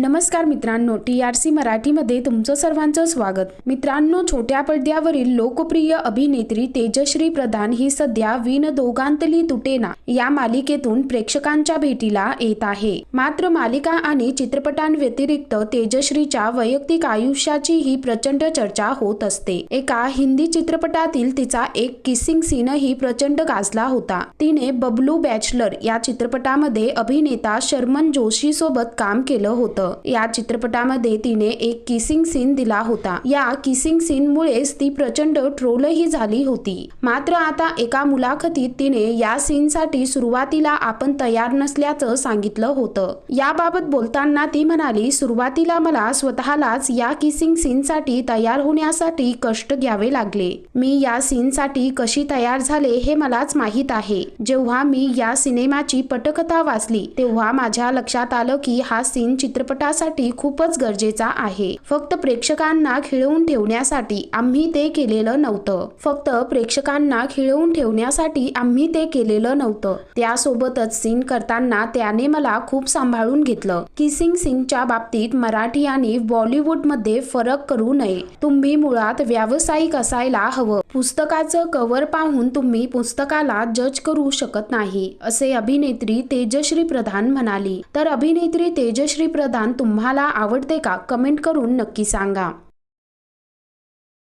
नमस्कार मित्रांनो T R C मराठीमध्ये तुमचं सर्वांचं स्वागत. मित्रांनो छोट्या पडद्यावरील लोकप्रिय अभिनेत्री तेजश्री प्रधान ही सध्या विन दोघांतली तुटेना या मालिकेतून प्रेक्षकांच्या भेटीला येत आहे. मात्र मालिका आणि चित्रपटांव्यतिरिक्त तेजश्रीच्या वैयक्तिक आयुष्याची ही प्रचंड चर्चा होत असते. एका हिंदी चित्रपटातील तिचा एक किसिंग सीनही प्रचंड गाजला होता. तिने बबलू बॅचलर या चित्रपटामध्ये अभिनेता शर्मन जोशी सोबत काम केलं होतं. या चित्रपटामध्ये तिने एक किसिंग सीन दिला होता. या किसिंग सीन मुळेच ती प्रचंड ट्रोलही झाली होती. मात्र आता एका मुलाखतीत तिने या सीन साठी सुरुवातीला आपण तयार नसल्याचं सांगितलं होतं. याबाबत बोलताना ती म्हणाली सुरुवातीला मला स्वतःलाच या किसिंग सीनसाठी तयार होण्यासाठी कष्ट घ्यावे लागले. मी या सीनसाठी कशी तयार झाले हे मलाच माहीत आहे. जेव्हा मी या सिनेमाची पटकथा वाचली तेव्हा माझ्या लक्षात आलं की हा सीन चित्रपट चित्रपटासाठी खूपच गरजेचा आहे. फक्त प्रेक्षकांना खिळवून ठेवण्यासाठी आम्ही ते केलेलं नव्हतं. फक्त प्रेक्षकांना खिळवून ठेवण्यासाठी आम्ही ते केलेलं नव्हतं. त्यासोबतच सीन करताना त्याने मला खूप सांभाळून घेतलं. किसिंग सीनच्या बाबतीत मराठी आणि बॉलिवूडमध्ये फरक करू नये. तुम्ही मुळात व्यावसायिक असायला हवं. पुस्तकाचं कव्हर पाहून तुम्ही पुस्तकाला जज करू शकत नाही असे अभिनेत्री तेजश्री प्रधान म्हणाली. तर अभिनेत्री तेजश्री प्रधान तुम्हाला आवडते का? कमेंट करून नक्की सांगा.